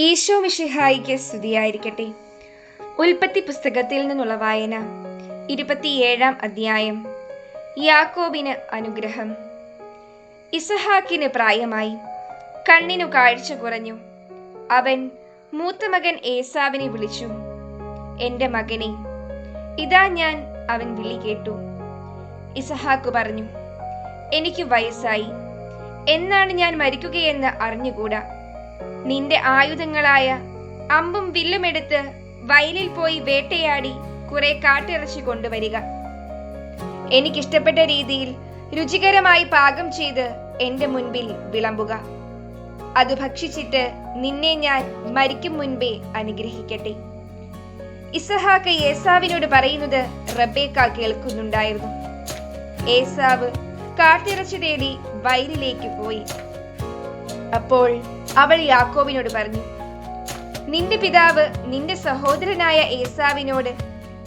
ഈശോ മിഷിഹായിക്ക് സ്തുതിയായിരിക്കട്ടെ. ഉൽപ്പത്തി പുസ്തകത്തിൽ നിന്നുള്ള വായന ഇരുപത്തിയേഴാം അധ്യായം യാക്കോബിന് അനുഗ്രഹം. ഇസഹാക്കിന് പ്രായമായി കണ്ണിനു കാഴ്ച കുറഞ്ഞു. അവൻ മൂത്ത മകൻ ഏസാവിനെ വിളിച്ചു എന്റെ മകനെ ഇതാ ഞാൻ അവൻ വിളി കേട്ടു. ഇസഹാക്ക് പറഞ്ഞു എനിക്ക് വയസ്സായി. എന്നാണ് ഞാൻ മരിക്കുകയെന്ന് അറിഞ്ഞുകൂടാ? നിന്റെ ആയുധങ്ങളായ അമ്പും വില്ലുമെടുത്ത് വയലിൽ പോയി വേട്ടയാടി കുറെ കാട്ടിറച്ചി കൊണ്ടുവരിക. എനിക്കിഷ്ടപ്പെട്ട രീതിയിൽ രുചികരമായി പാകം ചെയ്ത് എന്റെ മുൻപിൽ വിളമ്പുക. അത് ഭക്ഷിച്ചിട്ട് നിന്നെ ഞാൻ മരിക്കും മുൻപേ അനുഗ്രഹിക്കട്ടെ. ഇസഹാക്ക് ഏസാവിനോട് പറയുന്നത് റബേക്ക കേൾക്കുന്നുണ്ടായിരുന്നു. ഏസാവ് കാട്ടിറച്ചി തേടി വയലിലേക്ക് പോയി. അപ്പോൾ അവൾ യാക്കോബിനോട് പറഞ്ഞു നിന്റെ പിതാവ് നിന്റെ സഹോദരനായ ഏസാവിനോട്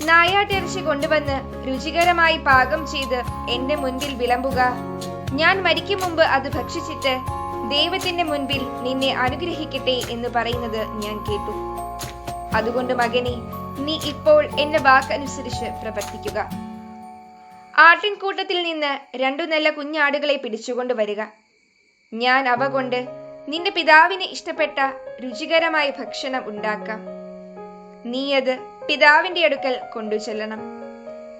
നായാട്ടിറച്ചി കൊണ്ടുവന്ന് രുചികരമായി പാകം ചെയ്ത് എന്റെ മുൻപിൽ വിളമ്പുക. ഞാൻ മരിക്കും മുമ്പ് അത് ഭക്ഷിച്ചിട്ട് ദൈവത്തിന്റെ മുൻപിൽ നിന്നെ അനുഗ്രഹിക്കട്ടെ എന്ന് പറയുന്നത് ഞാൻ കേട്ടു. അതുകൊണ്ട് മകനെ നീ ഇപ്പോൾ എന്റെ വാക്കനുസരിച്ച് പ്രവർത്തിക്കുക. ആട്ടിൻകൂട്ടത്തിൽ നിന്ന് രണ്ടു നല്ല കുഞ്ഞാടുകളെ പിടിച്ചുകൊണ്ട് വരിക. ഞാൻ അവ കൊണ്ട് നിന്റെ പിതാവിന് ഇഷ്ടപ്പെട്ട രുചികരമായ ഭക്ഷണം ഉണ്ടാക്കാം. നീ അത് പിതാവിന്റെ അടുക്കൽ കൊണ്ടുചെല്ലണം.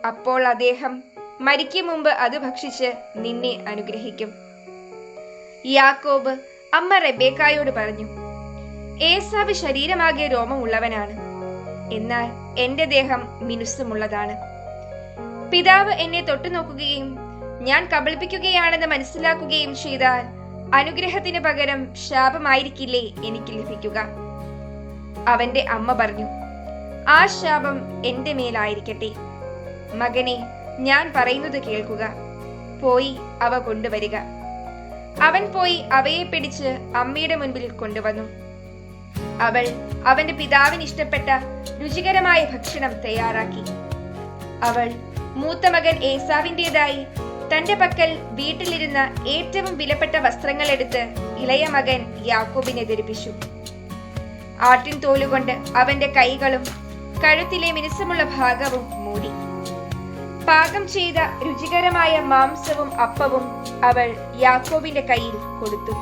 അപ്പോൾ അദ്ദേഹം മരിക്കും മുമ്പ് അത് ഭക്ഷിച്ച് നിന്നെ അനുഗ്രഹിക്കും. യാക്കോബ് അമ്മ റെബേക്കായോട് പറഞ്ഞു ഏസാവ് ശരീരമാകെ രോമമുള്ളവനാണ്. എന്നാൽ എന്റെ ദേഹം മിനുസമുള്ളതാണ്. പിതാവ് എന്നെ തൊട്ടു നോക്കുകയും ഞാൻ കബളിപ്പിക്കുകയാണെന്ന് മനസ്സിലാക്കുകയും ചെയ്താൽ അനുഗ്രഹത്തിന് പകരം ശാപമായിരിക്കില്ലേ എനിക്ക് ലഭിക്കുക? അവന്റെ അമ്മ പറഞ്ഞു ആ ശാപം എന്റെ മേലായിരിക്കട്ടെ. മകനെ ഞാൻ പറയുന്നത് കേൾക്കുക. പോയി അവ കൊണ്ടുവരിക. അവൻ പോയി അവയെ പിടിച്ച് അമ്മയുടെ മുൻപിൽ കൊണ്ടുവന്നു. അവൾ അവന്റെ പിതാവിന് ഇഷ്ടപ്പെട്ട രുചികരമായ ഭക്ഷണം തയ്യാറാക്കി. അവൾ മൂത്ത മകൻ ഏസാവിന്റെതായി തന്റെ പക്കൽ വീട്ടിലിരുന്ന ഏറ്റവും വിലപ്പെട്ട വസ്ത്രങ്ങൾ എടുത്ത് ഇളയ മകൻ യാക്കോബിനെ ധരിപ്പിച്ചു. ആട്ടിൻ തോലുകൊണ്ട് അവന്റെ കൈകളും കഴുത്തിലെ മിനുസമുള്ള ഭാഗവും മൂടി. പാകം ചെയ്ത രുചികരമായ മാംസവും അപ്പവും അവൾ യാക്കോബിന്റെ കയ്യിൽ കൊടുത്തു.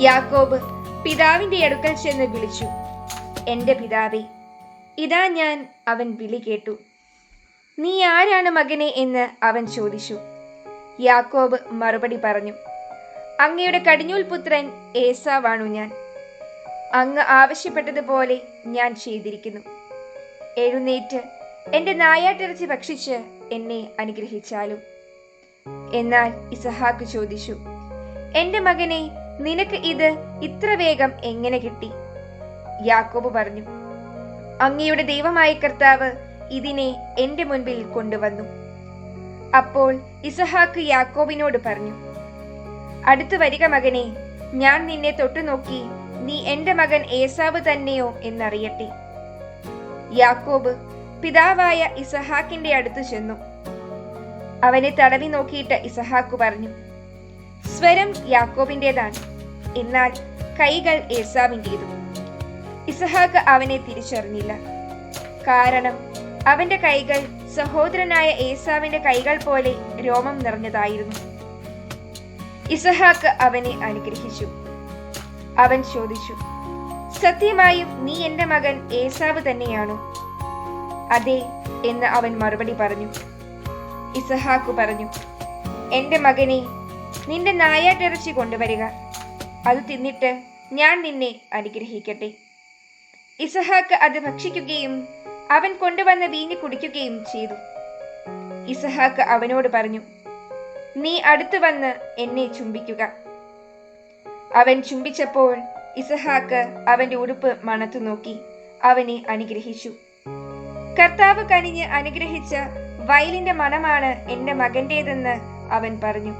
യാക്കോബ് പിതാവിന്റെ അടുക്കൽ ചെന്ന് വിളിച്ചു എന്റെ പിതാവേ ഇതാ ഞാൻ അവൻ വിളി കേട്ടു. നീ ആരാണ് മകനെ? എന്ന് അവൻ ചോദിച്ചു. യാക്കോബ് മറുപടി പറഞ്ഞു അങ്ങയുടെ കടിഞ്ഞൂൽ പുത്രൻ ഏസാവാണു ഞാൻ. അങ്ങ് ആവശ്യപ്പെട്ടതുപോലെ ഞാൻ ചെയ്തിരിക്കുന്നു. എഴുന്നേറ്റ് എന്റെ നായാട്ടിറച്ചി ഭക്ഷിച്ച് എന്നെ അനുഗ്രഹിച്ചാലും. എന്നാൽ ഇസഹാക്ക് ചോദിച്ചു എന്റെ മകനെ നിനക്ക് ഇത് ഇത്ര വേഗം എങ്ങനെ കിട്ടി? യാക്കോബ് പറഞ്ഞു അങ്ങയുടെ ദൈവമായ കർത്താവ് ഇതിനെ എന്റെ മുൻപിൽ കൊണ്ടുവന്നു. അപ്പോൾ ഇസഹാക്ക് യാക്കോബിനോട് പറഞ്ഞു അടുത്തു വരിക മകനെ ഞാൻ നിന്നെ തൊട്ടുനോക്കി നീ എന്റെ മകൻ ഏസാവ് തന്നെയോ എന്നറിയട്ടെ. യാക്കോബ് പിതാവായ ഇസഹാക്കിന്റെ അടുത്ത് ചെന്നു. അവനെ തടവി നോക്കിയിട്ട് ഇസഹാക്ക് പറഞ്ഞു സ്വരം യാക്കോബിന്റേതാണ്. എന്നാൽ കൈകൾ ഏസാവിന്റെതും ഇസഹാക്ക് അവനെ തിരിച്ചറിഞ്ഞില്ല. കാരണം അവന്റെ കൈകൾ സഹോദരനായ ഏസാവിന്റെ കൈകൾ പോലെ രോമം നിറഞ്ഞതായിരുന്നു. ഇസഹാക്ക് അവനെ അനുഗ്രഹിച്ചു. അവൻ ചോദിച്ചു സത്യമായും നീ എന്റെ മകൻ ഏസാവ് തന്നെയാണോ? അതെ എന്ന് അവൻ മറുപടി പറഞ്ഞു. ഇസഹാക്കു പറഞ്ഞു എന്റെ മകനെ നിന്റെ നായാട്ടിറച്ചി കൊണ്ടുവരിക. അത് തിന്നിട്ട് ഞാൻ നിന്നെ അനുഗ്രഹിക്കട്ടെ. ഇസഹാക്ക് അത് ഭക്ഷിക്കുകയും അവൻ കൊണ്ടുവന്ന വീഞ്ഞ് കുടിക്കുകയും ചെയ്തു. ഇസഹാക്ക് അവനോട് പറഞ്ഞു നീ അടുത്തു വന്ന് എന്നെ ചുംബിക്കുക. അവൻ ചുംബിച്ചപ്പോൾ ഇസഹാക്ക് അവന്റെ ഉടുപ്പ് മണത്തു നോക്കി അവനെ അനുഗ്രഹിച്ചു. കർത്താവ് കനിഞ്ഞ് അനുഗ്രഹിച്ച വയലിന്റെ മണമാണ് എന്റെ മകന്റേതെന്ന് അവൻ പറഞ്ഞു.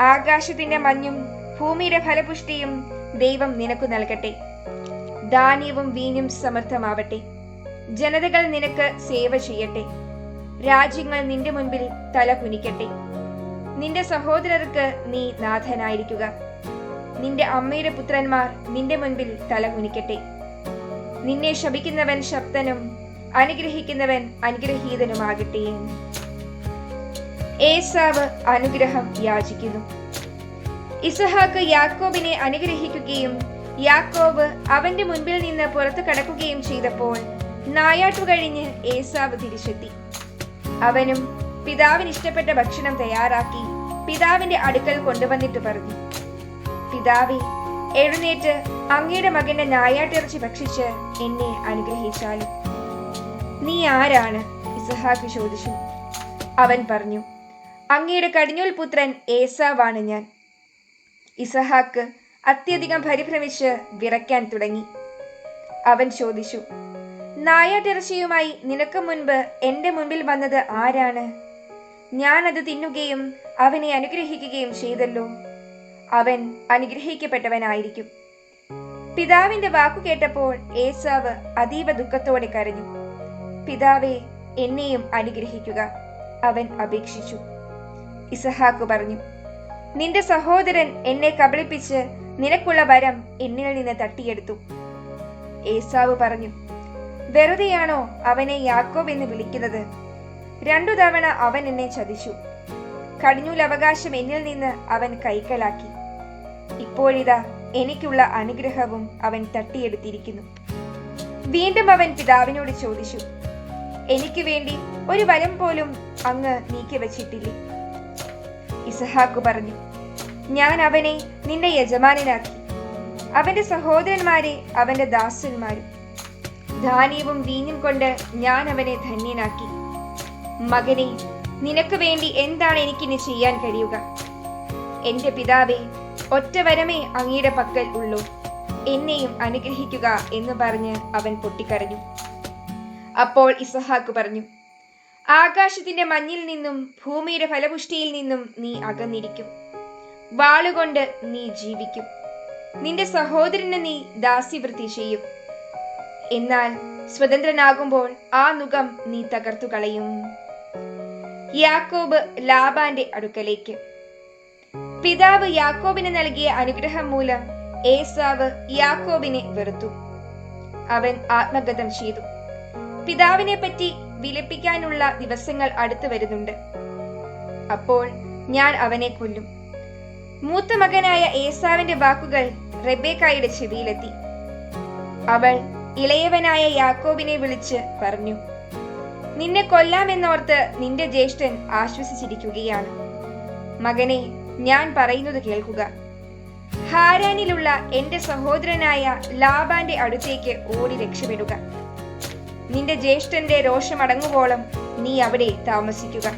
ആകാശത്തിന്റെ മഞ്ഞും ഭൂമിയുടെ ഫലപുഷ്ടിയും ദൈവം നിനക്കു നൽകട്ടെ. ധാന്യവും വീഞ്ഞും സമൃദ്ധമാവട്ടെ. ജനതകൾ നിനക്ക് സേവ ചെയ്യട്ടെ. രാജ്യങ്ങൾ നിന്റെ മുൻപിൽ തല കുനിക്കട്ടെ. നിന്റെ സഹോദരർക്ക് നീ നാഥനായിരിക്കുക. നിന്റെ അമ്മയുടെ പുത്രന്മാർ നിന്റെ മുൻപിൽ തല കുനിക്കട്ടെ. നിന്നെ ശപിക്കുന്നവൻ ശബ്ദനും അനുഗ്രഹിക്കുന്നവൻ അനുഗ്രഹീതനുമാകട്ടെ. ഏസാവ് അനുഗ്രഹം യാചിക്കുന്നു. ഇസഹാക്ക് യാക്കോബിനെ അനുഗ്രഹിക്കുകയും യാക്കോബ് അവന്റെ മുൻപിൽ നിന്ന് പുറത്തു കടക്കുകയും ചെയ്തപ്പോൾ നായാട്ടു കഴിഞ്ഞ് ഏസാവ് തിരിച്ചെത്തി. അവനും പിതാവിന് ഇഷ്ടപ്പെട്ട ഭക്ഷണം തയ്യാറാക്കി പിതാവിന്റെ അടുക്കൽ കൊണ്ടുവന്നിട്ട് പറഞ്ഞു. പിതാവേ എഴുന്നേറ്റ് അങ്ങയുടെ മകന്റെ നായാട്ടിറച്ചി ഭക്ഷിച്ച് എന്നെ അനുഗ്രഹിച്ചാലും നീ ആരാണ്? ഇസഹാക്ക് ചോദിച്ചു. അവൻ പറഞ്ഞു അങ്ങയുടെ കടിഞ്ഞൂൽ പുത്രൻ ഏസാവാണ് ഞാൻ. ഇസഹാക്ക് അത്യധികം പരിഭ്രമിച്ച് വിറയ്ക്കാൻ തുടങ്ങി. അവൻ ചോദിച്ചു നായാട്ടിറച്ചിയുമായി നിനക്ക് മുൻപ് എന്റെ മുൻപിൽ വന്നത് ആരാണ്? ഞാൻ അത് തിന്നുകയും അവനെ അനുഗ്രഹിക്കുകയും ചെയ്തല്ലോ. അവൻ അനുഗ്രഹിക്കപ്പെട്ടവനായിരിക്കും. പിതാവിന്റെ വാക്കു കേട്ടപ്പോൾ ഏസാവ് അതീവ ദുഃഖത്തോടെ കരഞ്ഞു. പിതാവേ എന്നെയും അനുഗ്രഹിക്കുക. അവൻ അപേക്ഷിച്ചു. ഇസഹാക്ക് പറഞ്ഞു നിന്റെ സഹോദരൻ എന്നെ കബളിപ്പിച്ച് നിനക്കുള്ള വരം എന്നിൽ നിന്ന് തട്ടിയെടുത്തു. ഏസാവ് പറഞ്ഞു വെറുതെയാണോ അവനെ യാക്കോബ് എന്ന് വിളിക്കുന്നത്? രണ്ടു തവണ അവൻ എന്നെ ചതിച്ചു. കടിഞ്ഞൂൽ അവകാശം എന്നിൽ നിന്ന് അവൻ കൈക്കലാക്കി. ഇപ്പോഴിതാ എനിക്കുള്ള അനുഗ്രഹവും അവൻ തട്ടിയെടുത്തിരിക്കുന്നു. വീണ്ടും അവൻ പിതാവിനോട് ചോദിച്ചു എനിക്ക് വേണ്ടി ഒരു വരം പോലും അങ്ങ് നീക്കി വച്ചിട്ടില്ലേ? ഇസഹാക്ക് പറഞ്ഞു ഞാൻ അവനെ നിന്റെ യജമാനനാക്കി. അവന്റെ സഹോദരന്മാരെ അവന്റെ ദാസന്മാരും. ധാന്യവും വീഞ്ഞും കൊണ്ട് ഞാൻ അവനെ ധന്യനാക്കി. മകനെ നിനക്ക് വേണ്ടി എന്താണ് എനിക്കിനി ചെയ്യാൻ കഴിയുക? എന്റെ പിതാവേ ഒറ്റ വരമേ അങ്ങയുടെ പക്കൽ ഉള്ളൂ. എന്നെയും അനുഗ്രഹിക്കുക എന്ന് പറഞ്ഞ് അവൻ പൊട്ടിക്കരഞ്ഞു. അപ്പോൾ ഇസഹാക്ക് പറഞ്ഞു ആകാശത്തിന്റെ മഞ്ഞിൽ നിന്നും ഭൂമിയുടെ ഫലപുഷ്ടിയിൽ നിന്നും നീ അകന്നിരിക്കും. വാളുകൊണ്ട് നീ ജീവിക്കും. നിന്റെ സഹോദരന് നീ ദാസ്യവൃത്തി ചെയ്യും. എന്നാൽ സ്വതന്ത്രനാകുമ്പോൾ ആ നുഖം നീ തകർത്തു കളയും. യാക്കോബ് ലാബാന്റെ അടുക്കലേക്ക്. പിതാവ് യാക്കോബിന് നൽകിയ അനുഗ്രഹം മൂലം ഏസാവ് യാക്കോബിനെ വെറുത്തു. അവൻ ആത്മഗതം ചെയ്തു. പിതാവിനെ പറ്റി വിലപ്പിക്കാനുള്ള ദിവസങ്ങൾ അടുത്തു വരുന്നുണ്ട്. അപ്പോൾ ഞാൻ അവനെ കൊല്ലും. മൂത്ത മകനായ ഏസാവിന്റെ വാക്കുകൾ റെബേക്കായുടെ ചെവിയിലെത്തി. അവൾ ഇളയവനായ യാക്കോബിനെ വിളിച്ച് പറഞ്ഞു നിന്നെ കൊല്ലാമെന്നോർത്ത് നിന്റെ ജ്യേഷ്ഠൻ ആശ്വസിച്ചിരിക്കുകയാണ്. മകനെ ഞാൻ പറയുന്നത് കേൾക്കുക. ഹാരാനിലുള്ള എന്റെ സഹോദരനായ ലാബാന്റെ അടുത്തേക്ക് ഓടി രക്ഷപ്പെടുക. നിന്റെ ജ്യേഷ്ഠന്റെ രോഷമടങ്ങുവോളം നീ അവിടെ താമസിക്കുക.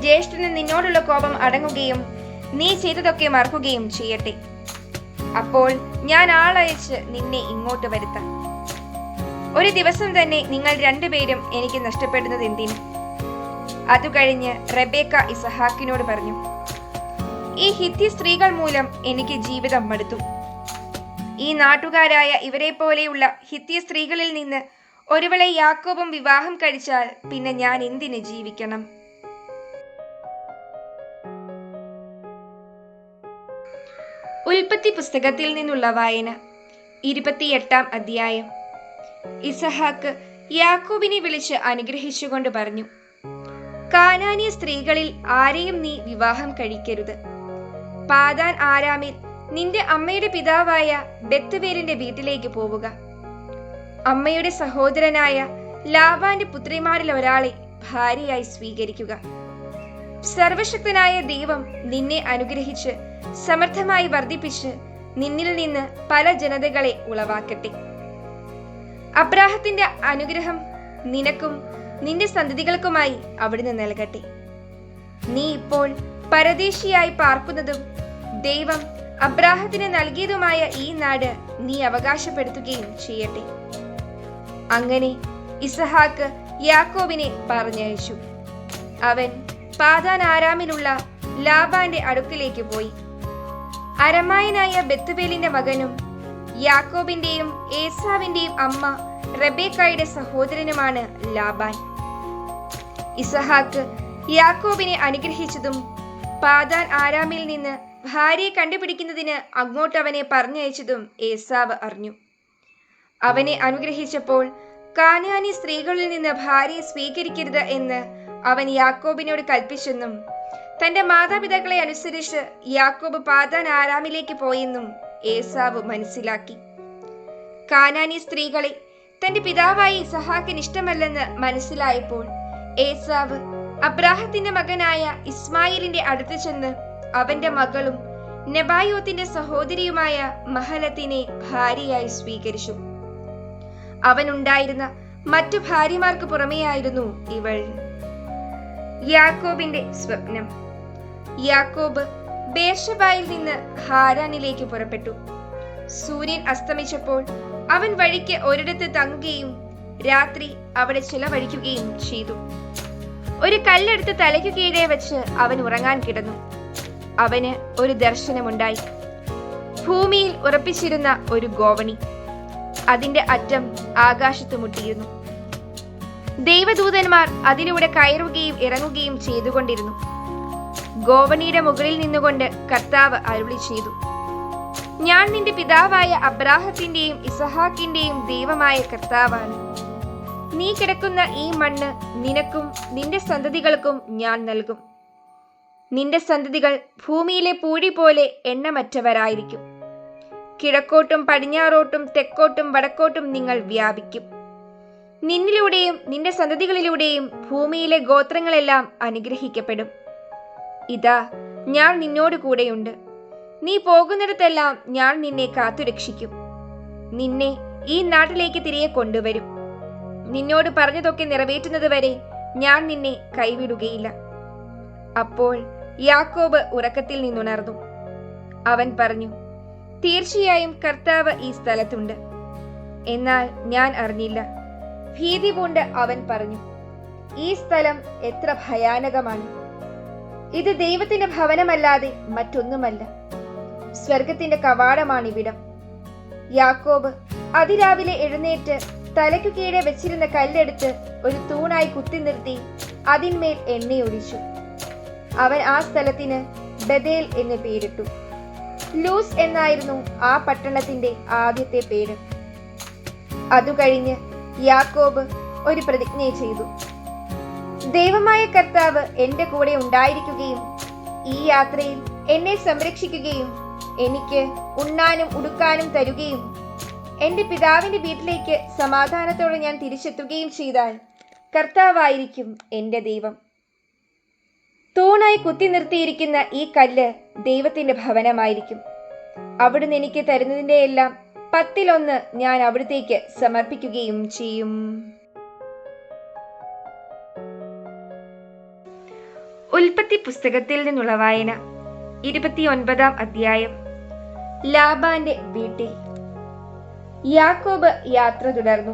ജ്യേഷ്ഠന് നിന്നോടുള്ള കോപം അടങ്ങുകയും നീ ചെയ്തതൊക്കെ മറക്കുകയും ചെയ്യട്ടെ. അപ്പോൾ ഞാൻ ആളയച്ച് നിന്നെ ഇങ്ങോട്ട് വരുത്താം. ഒരു ദിവസം തന്നെ നിങ്ങൾ രണ്ടുപേരും എനിക്ക് നഷ്ടപ്പെടുന്നത് എന്തിന്? അതു കഴിഞ്ഞ് റബേക്ക ഇസഹാക്കിനോട് പറഞ്ഞു ഈ ഹിത്തി സ്ത്രീകൾ മൂലം എനിക്ക് ജീവിതം മടുത്തു. ഈ നാട്ടുകാരായ ഇവരെ പോലെയുള്ള ഹിത്തി സ്ത്രീകളിൽ നിന്ന് ഒരുവളെ യാക്കോബും വിവാഹം കഴിച്ചാൽ പിന്നെ ഞാൻ എന്തിന് ജീവിക്കണം? ഉൽപ്പത്തി പുസ്തകത്തിൽ നിന്നുള്ള വായന ഇരുപത്തിയെട്ടാം അധ്യായം. ഇസഹാക്ക് യാക്കോബിനെ വിളിച്ച് അനുഗ്രഹിച്ചുകൊണ്ട് പറഞ്ഞു കാനാനിയ സ്ത്രീകളിൽ ആരെയും നീ വിവാഹം കഴിക്കരുത്. പാതാൻ ആരാമിൽ നിന്റെ അമ്മയുടെ പിതാവായ ബെത്തുവേലിന്റെ വീട്ടിലേക്ക് പോവുക. അമ്മയുടെ സഹോദരനായ ലാബാന്റെ പുത്രിമാരിൽ ഒരാളെ ഭാര്യയായി സ്വീകരിക്കുക. സർവശക്തനായ ദൈവം നിന്നെ അനുഗ്രഹിച്ച് സമർത്ഥമായി വർദ്ധിപ്പിച്ച് നിന്നിൽ നിന്ന് പല ജനതകളെ ഉളവാക്കട്ടെ. അബ്രാഹത്തിന്റെ അനുഗ്രഹം നിനക്കും നിന്റെ സന്തതികൾക്കുമായി അവിടുന്ന് നൽകട്ടെ നീ ഇപ്പോൾ പരദേശിയായി പാർക്കുന്നതും ദൈവം അബ്രാഹത്തിന് നൽകിയതുമായ ഈ നാട് നീ അവകാശപ്പെടുത്തുകയും ചെയ്യട്ടെ. അങ്ങനെ ഇസഹാക്ക് യാക്കോബിനെ പറഞ്ഞയച്ചു. അവൻ പാതാൻ ആരാമിലുള്ള ലാബാന്റെ അടുക്കിലേക്ക് പോയി. അരമായനായ ബെത്തുവേലിന്റെ മകനും യാക്കോബിന്റെയും ഏസാവിന്റെയും അമ്മ റബേക്കായുടെ സഹോദരനുമാണ് ലാബാൻ. ഇസഹാക്ക് യാക്കോബിനെ അനുഗ്രഹിച്ചതും പാതാൻ ആരാമിൽ നിന്ന് ഭാര്യയെ കണ്ടുപിടിക്കുന്നതിന് അങ്ങോട്ട് അവനെ പറഞ്ഞയച്ചതും ഏസാവ് അറിഞ്ഞു. അവനെ അനുഗ്രഹിച്ചപ്പോൾ കാനാനി സ്ത്രീകളിൽ നിന്ന് ഭാര്യയെ സ്വീകരിക്കരുത് എന്ന് അവൻ യാക്കോബിനോട് കൽപ്പിച്ചെന്നും തന്റെ മാതാപിതാക്കളെ അനുസരിച്ച് യാക്കോബ് പാതാൻ ആരാമിലേക്ക് പോയെന്നും ഏസാവ് മനസ്സിലാക്കി. കാനാനി സ്ത്രീകളെ തന്റെ പിതാവായി ഇസഹാക്കിന് ഇഷ്ടമല്ലെന്ന് മനസ്സിലായപ്പോൾ ഏസാവ് അബ്രാഹത്തിന്റെ മകനായ ഇസ്മായിലിന്റെ അടുത്ത് ചെന്ന് അവന്റെ മകളും നെബായോത്തിന്റെ സഹോദരിയുമായ മഹലത്തിനെ ഭാര്യയായി സ്വീകരിച്ചു. അവനുണ്ടായിരുന്ന മറ്റു ഭാര്യമാർക്ക് പുറമെയായിരുന്നു ഇവൾ. യാക്കോബിന്റെ സ്വപ്നം. യാക്കോബ് ബേർഷബായിൽ നിന്ന് ഹാരാനിലേക്ക് പുറപ്പെട്ടു. സൂര്യൻ അസ്തമിച്ചപ്പോൾ അവൻ വഴിക്ക് ഒരിടത്ത് തങ്ങുകയും രാത്രി അവിടെ ചിലവഴിക്കുകയും ചെയ്തു. ഒരു കല്ലെടുത്ത് തലയ്ക്ക് കീഴേ വെച്ച് അവൻ ഉറങ്ങാൻ കിടന്നു. അവന് ഒരു ദർശനമുണ്ടായി. ഭൂമിയിൽ ഉറപ്പിച്ചിരുന്ന ഒരു ഗോവണി. അതിന്റെ അറ്റം ആകാശത്ത് മുട്ടിയിരുന്നു. ദൈവദൂതന്മാർ അതിലൂടെ കയറുകയും ഇറങ്ങുകയും ചെയ്തുകൊണ്ടിരുന്നു. ഗോവണിയുടെ മുകളിൽ നിന്നുകൊണ്ട് കർത്താവ് അരുളി ചെയ്തു. ഞാൻ നിന്റെ പിതാവായ അബ്രാഹത്തിന്റെയും ഇസഹാക്കിന്റെയും ദൈവമായ കർത്താവാണ്. നീ കിടക്കുന്ന ഈ മണ്ണ് നിനക്കും നിന്റെ സന്തതികൾക്കും ഞാൻ നൽകും. നിന്റെ സന്തതികൾ ഭൂമിയിലെ പൂഴി പോലെ എണ്ണമറ്റവരായിരിക്കും. കിഴക്കോട്ടും പടിഞ്ഞാറോട്ടും തെക്കോട്ടും വടക്കോട്ടും നിങ്ങൾ വ്യാപിക്കും. നിന്നിലൂടെയും നിന്റെ സന്തതികളിലൂടെയും ഭൂമിയിലെ ഗോത്രങ്ങളെല്ലാം അനുഗ്രഹിക്കപ്പെടും. ഇതാ ഞാൻ നിന്നോട് കൂടെയുണ്ട്. നീ പോകുന്നിടത്തെല്ലാം ഞാൻ നിന്നെ കാത്തുരക്ഷിക്കും. നിന്നെ ഈ നാട്ടിലേക്ക് തിരികെ കൊണ്ടുവരും. നിന്നോട് പറഞ്ഞതൊക്കെ നിറവേറ്റുന്നത് വരെ ഞാൻ നിന്നെ കൈവിടുകയില്ല. അപ്പോൾ യാക്കോബ് ഉറക്കത്തിൽ നിന്നുണർന്നു. അവൻ പറഞ്ഞു തീർച്ചയായും കർത്താവ് ഈ സ്ഥലത്തുണ്ട്. എന്നാൽ ഞാൻ അറിഞ്ഞില്ല. ഭീതി പൂണ്ട് അവൻ പറഞ്ഞു ഈ സ്ഥലം എത്ര ഭയാനകമാണ്. ഇത് ദൈവത്തിന്റെ ഭവനമല്ലാതെ മറ്റൊന്നുമല്ല. സ്വർഗത്തിന്റെ കവാടമാണിവിടം. യാക്കോബ് അതിരാവിലെ എഴുന്നേറ്റ് തലയ്ക്കു കീഴെ വെച്ചിരുന്ന കല്ലെടുത്ത് ഒരു തൂണായി കുത്തി നിർത്തി അതിന്മേൽ എണ്ണയൊഴിച്ചു. അവൻ ആ സ്ഥലത്തിന് ബദേൽ എന്ന് പേരിട്ടു. ലൂസ് എന്നായിരുന്നു ആ പട്ടണത്തിന്റെ ആദ്യത്തെ പേര്. അതുകഴിഞ്ഞ് യാക്കോബ് ഒരു പ്രതിജ്ഞ ചെയ്തു. ദൈവമായ കർത്താവ് എന്റെ കൂടെ ഉണ്ടായിരിക്കുകയും ഈ യാത്രയിൽ എന്നെ സംരക്ഷിക്കുകയും എനിക്ക് ഉണ്ണാനും ഉടുക്കാനും തരുകയും എന്റെ പിതാവിന്റെ വീട്ടിലേക്ക് സമാധാനത്തോടെ ഞാൻ തിരിച്ചെത്തുകയും ചെയ്താൽ കർത്താവായിരിക്കും എന്റെ ദൈവം. തൂണായി കുത്തി നിർത്തിയിരിക്കുന്ന ഈ കല്ല് ദൈവത്തിന്റെ ഭവനമായിരിക്കും. അവിടുന്ന് എനിക്ക് തരുന്നതിന്റെ എല്ലാം പത്തിലൊന്ന് ഞാൻ അവിടത്തേക്ക് സമർപ്പിക്കുകയും ചെയ്യും. ഉൽപ്പത്തി പുസ്തകത്തിൽ നിന്നുള്ള വായന. ഇരുപത്തിയൊൻപതാം അധ്യായം. ലാബാന്റെ വീട്ടിൽ. യാക്കോബ് യാത്ര തുടർന്നു.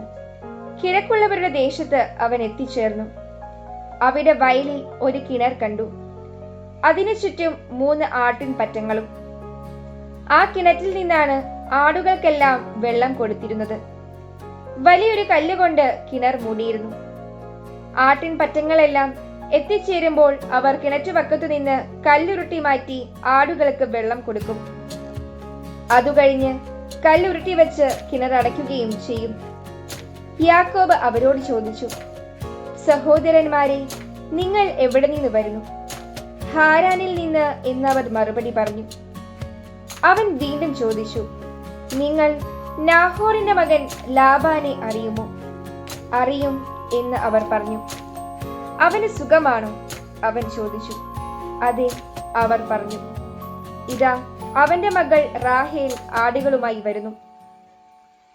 കിഴക്കുള്ളവരുടെ ദേശത്ത് അവൻ എത്തിച്ചേർന്നു. അവിടെ വയലിൽ ഒരു കിണർ കണ്ടു. അതിനു ചുറ്റും മൂന്ന് ആട്ടിൻ പറ്റങ്ങളും. ആ കിണറ്റിൽ നിന്നാണ് ആടുകൾക്കെല്ലാം വെള്ളം കൊടുത്തിരുന്നത്. വലിയൊരു കല്ലുകൊണ്ട് കിണർ മൂടിയിരുന്നു. ആട്ടിൻ പറ്റങ്ങളെല്ലാം എത്തിച്ചേരുമ്പോൾ അവർ കിണറ്റുവക്കത്തു നിന്ന് കല്ലുരുട്ടി മാറ്റി ആടുകൾക്ക് വെള്ളം കൊടുക്കും. അതുകഴിഞ്ഞ് കല്ലുരുട്ടി വെച്ച് കിണറടയ്ക്കുകയും ചെയ്യും. യാക്കോബ് അവരോട് ചോദിച്ചു സഹോദരന്മാരെ നിങ്ങൾ എവിടെ നിന്ന് വരുന്നു? ഹാരാനിൽ നിന്ന് എന്നവർ മറുപടി പറഞ്ഞു. അവൻ വീണ്ടും ചോദിച്ചു നിങ്ങൾ നാഹോറിന്റെ മകൻ ലാബാനെ അറിയുമോ? അറിയും എന്ന് അവർ പറഞ്ഞു. അവന് സുഖമാണോ? അവൻ ചോദിച്ചു. അതെ അവർ പറഞ്ഞു. ഇതാ അവന്റെ മകൾ റാഹേൽ ആടുകളുമായി വരുന്നു.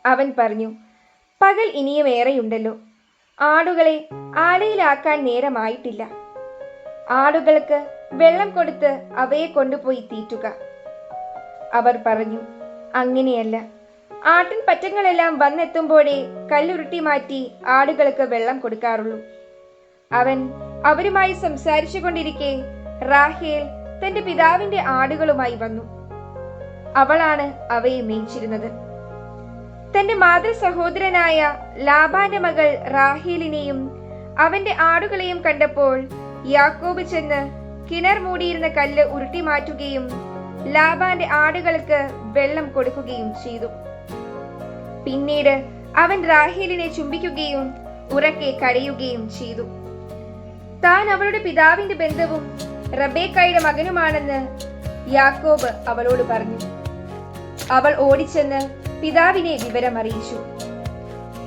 അവൻ പറഞ്ഞു പകൽ ഇനിയും ഏറെയുണ്ടല്ലോ. ആടുകളെ ആലയിലാക്കാൻ നേരമായിട്ടില്ല. ആടുകൾക്ക് വെള്ളം കൊടുത്ത് അവയെ കൊണ്ടുപോയി തീറ്റുക. അവർ പറഞ്ഞു അങ്ങനെയല്ല. ആട്ടിൻ പറ്റങ്ങളെല്ലാം വന്നെത്തുമ്പോഴേ കല്ലുരുട്ടി മാറ്റി ആടുകൾക്ക് വെള്ളം കൊടുക്കാറുള്ളൂ. അവൻ അവരുമായി സംസാരിച്ചു കൊണ്ടിരിക്കെ റാഹേൽ തന്റെ പിതാവിന്റെ ആടുകളുമായി വന്നു. അവളാണ് അവയെ മേയിച്ചിരുന്നത്. തന്റെ മാതൃ സഹോദരനായ ലാബാന്റെ മകൾ റാഹേലിനെയും അവന്റെ ആടുകളെയും കണ്ടപ്പോൾ യാക്കോബ് ചെന്ന് കിണർ മൂടിയിരുന്ന കല്ല് ഉരുട്ടി മാറ്റുകയും ലാബാന്റെ ആടുകൾക്ക് വെള്ളം കൊടുക്കുകയും ചെയ്തു. പിന്നീട് അവൻ റാഹേലിനെ ചുംബിക്കുകയും ഉറക്കെ കരയുകയും ചെയ്തു. താൻ അവളുടെ പിതാവിന്റെ ബന്ധവും റബേക്കായുടെ മകനുമാണെന്ന് യാക്കോബ് അവളോട് പറഞ്ഞു. അവൾ ഓടിച്ചെന്ന് പിതാവിനെ വിവരം അറിയിച്ചു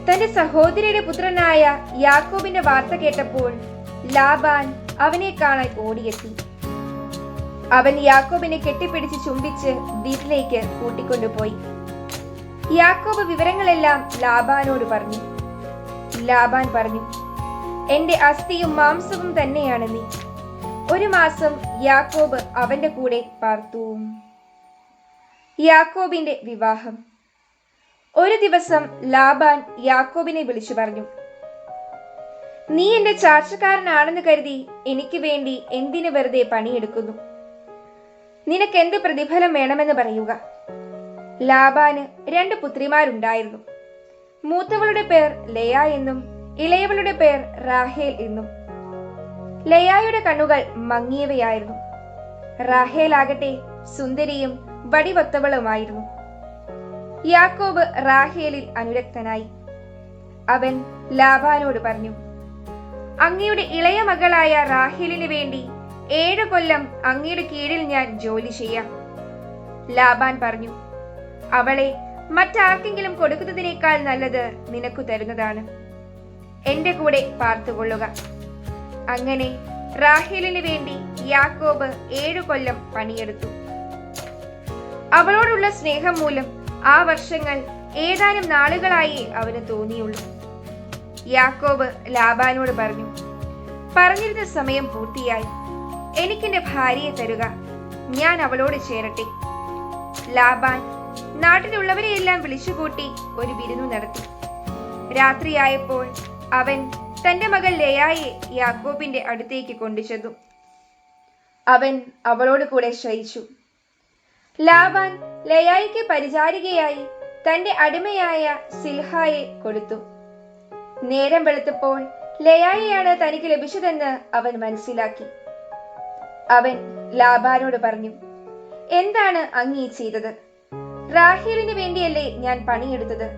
തന്റെ സഹോദരിയുടെ പുത്രനായ യാക്കോബിന്റെ വാർത്ത കേട്ടപ്പോൾ ലാബാൻ അവനെ കാണാൻ ഓടിയെത്തി. അവൻ യാക്കോബിനെ കെട്ടിപ്പിടിച്ച് ചുംബിച്ച് വീട്ടിലേക്ക് കൂട്ടിക്കൊണ്ടുപോയി. യാക്കോബ് വിവരങ്ങളെല്ലാം ലാബാനോട് പറഞ്ഞു. ലാബാൻ പറഞ്ഞു എന്റെ അസ്ഥിയും മാംസവും തന്നെയാണ് നീ. ഒരു മാസം യാക്കോബ് അവന്റെ കൂടെ പാർത്തു. യാക്കോബിന്റെ വിവാഹം. ഒരു ദിവസം ലാബാൻ യാക്കോബിനെ വിളിച്ചു പറഞ്ഞു. നീ എന്റെ ചാർച്ചക്കാരനാണെന്ന് കരുതി എനിക്ക് വേണ്ടി എന്തിനു വെറുതെ പണിയെടുക്കുന്നു? നിനക്ക് എന്ത് പ്രതിഫലം വേണമെന്ന് പറയുക? ലാബാന് രണ്ട് പുത്രിമാരുണ്ടായിരുന്നു. മൂത്തവളുടെ പേർ ലയ എന്നും ഇളയവളുടെ പേർ റാഹേൽ എന്നും ലയായുടെ കണ്ണുകൾ മങ്ങിയവയായിരുന്നു. റാഹേൽ ആകട്ടെ സുന്ദരിയും വടിവത്തവളുമായിരുന്നു. യാക്കോബ് റാഹേലിൽ അനുരക്തനായി. അവൻ ലാബാനോട് പറഞ്ഞു അങ്ങയുടെ ഇളയ മകളായ റാഹേലിന് വേണ്ടി ഏഴ് കൊല്ലം അങ്ങയുടെ കീഴിൽ ഞാൻ ജോലി ചെയ്യാം. ലാബാൻ പറഞ്ഞു അവളെ മറ്റാർക്കെങ്കിലും കൊടുക്കുന്നതിനേക്കാൾ നല്ലത് നിനക്കു തരുന്നതാണ്. എന്റെ കൂടെ പാർത്തുകൊള്ളുക. അങ്ങനെ റാഹേലിന് വേണ്ടി യാക്കോബ് ഏഴു കൊല്ലം പണിയെടുത്തു. അവളോടുള്ള സ്നേഹം മൂലം ആ വർഷങ്ങൾ ഏതാനും നാളുകളായി അവന് തോന്നിയുള്ളൂ. യാക്കോബ് ലാബാനോട് പറഞ്ഞു പറഞ്ഞിരുന്ന സമയം പൂർത്തിയായി. എനിക്കെന്റെ ഭാര്യയെ തരുക. ഞാൻ അവളോട് ചേരട്ടെ. ലാബാൻ നാട്ടിലുള്ളവരെയെല്ലാം വിളിച്ചുകൂട്ടി ഒരു വിരുന്നു നടത്തി. രാത്രിയായപ്പോൾ അവൻ തന്റെ മകൾ ലയായെ യാക്കോബിന്റെ അടുത്തേക്ക് കൊണ്ടുചെന്നു. അവൻ അവളോട് കൂടെ ശയിച്ചു. ലാബാൻ ലയായിക്ക് പരിചാരികയായി തന്റെ അടിമയായ സിൽഹായെ കൊടുത്തു. നേരം വെളുത്തപ്പോൾ ലയായിയാണ് തനിക്ക് ലഭിച്ചതെന്ന് അവൻ മനസ്സിലാക്കി. അവൻ ലാബാനോട് പറഞ്ഞു എന്താണ് അങ്ങീ ചെയ്തത്? റാഹേലിന് വേണ്ടിയല്ലേ ഞാൻ പണിയെടുത്തത്?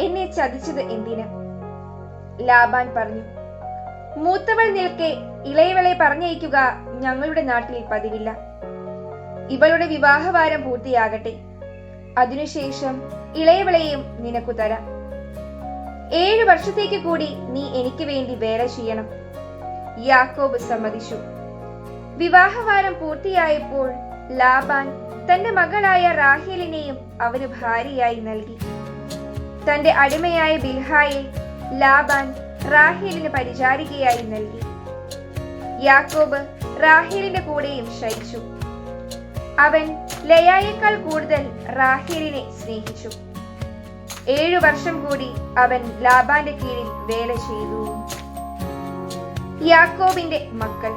എന്നെ ചതിച്ചത് എന്തിന്? ലാബാൻ പറഞ്ഞു. മൂത്തവൾ നിൽക്കെ ഇളയവളെ പറഞ്ഞയക്കുക ഞങ്ങളുടെ നാട്ടിൽ പതിവില്ല. ഇവളുടെ വിവാഹവാരം പൂർത്തിയാകട്ടെ. അതിനുശേഷം ഇളയവളെയും നിനക്കു തരാം. ഏഴു വർഷത്തേക്ക് കൂടി നീ എനിക്ക് വേണ്ടി വേല ചെയ്യണം. യാക്കോബ് സമ്മതിച്ചു. വിവാഹവാരം പൂർത്തിയായപ്പോൾ ലാബാൻ തന്റെ മകളായ റാഹേലിനെയും അവന് ഭാര്യയായി നൽകി. തന്റെ അടിമയായ ബിൽഹായെ ലാബാൻ റാഹേലിന് പരിചാരികയായി നൽകി. യാക്കോബ് റാഹേലിന്റെ കൂടെയും ശയിച്ചു. അവൻ ലയായേക്കാൾ കൂടുതൽ റാഹേലിനെ സ്നേഹിച്ചു. ഏഴു വർഷം കൂടി അവൻ ലാബാന്റെ കീഴിൽ വേല ചെയ്തു. യാക്കോബിന്റെ മക്കൾ.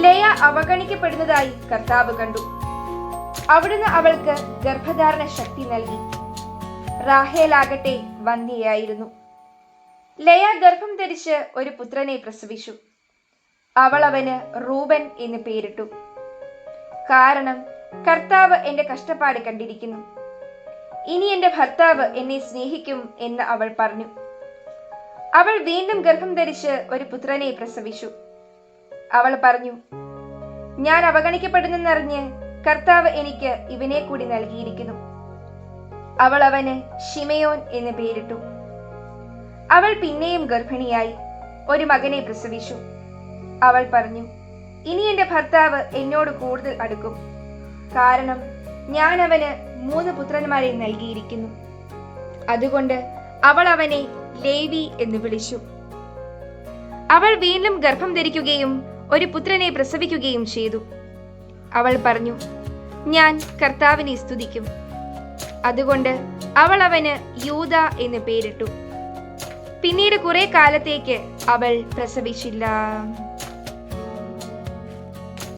ലയ അവഗണിക്കപ്പെടുന്നതായി കർത്താവ് കണ്ടു. അവിടുന്ന് അവൾക്ക് ഗർഭധാരണ ശക്തി നൽകി. റാഹേലാകട്ടെ വന്ധ്യയായിരുന്നു ലയ ഗർഭം ധരിച്ച് ഒരു പുത്രനെ പ്രസവിച്ചു. അവൾ അവന് റൂബൻ എന്ന് പേരിട്ടു. കാരണം കർത്താവ് എന്റെ കഷ്ടപ്പാട് കണ്ടിരിക്കുന്നു. ഇനി എന്റെ ഭർത്താവ് എന്നെ സ്നേഹിക്കും എന്ന് അവൾ പറഞ്ഞു. അവൾ വീണ്ടും ഗർഭം ധരിച്ച് ഒരു പുത്രനെ പ്രസവിച്ചു. അവൾ പറഞ്ഞു ഞാൻ അവഗണിക്കപ്പെടുന്നെന്നറിഞ്ഞ് കർത്താവ് എനിക്ക് ഇവനെ കൂടി നൽകിയിരിക്കുന്നു. അവൾ അവന് ഷിമയോൻ എന്ന് പേരിട്ടു. അവൾ പിന്നെയും ഗർഭിണിയായി ഒരു മകനെ പ്രസവിച്ചു. അവൾ പറഞ്ഞു ഇനി എന്റെ ഭർത്താവ് എന്നോട് കൂടുതൽ അടുക്കും. കാരണം ഞാൻ അവന് മൂന്ന് പുത്രന്മാരെ നൽകിയിരിക്കുന്നു. അതുകൊണ്ട് അവൾ അവനെ ലേവി എന്ന് വിളിച്ചു. അവൾ വീണ്ടും ഗർഭം ധരിക്കുകയും ഒരു പുത്രനെ പ്രസവിക്കുകയും ചെയ്തു. അവൾ പറഞ്ഞു ഞാൻ കർത്താവിനെ സ്തുതിക്കും. അതുകൊണ്ട് അവൾ അവന് യൂത എന്ന് പേരിട്ടു. പിന്നീട് കുറെ കാലത്തേക്ക് അവൾ പ്രസവിച്ചില്ല.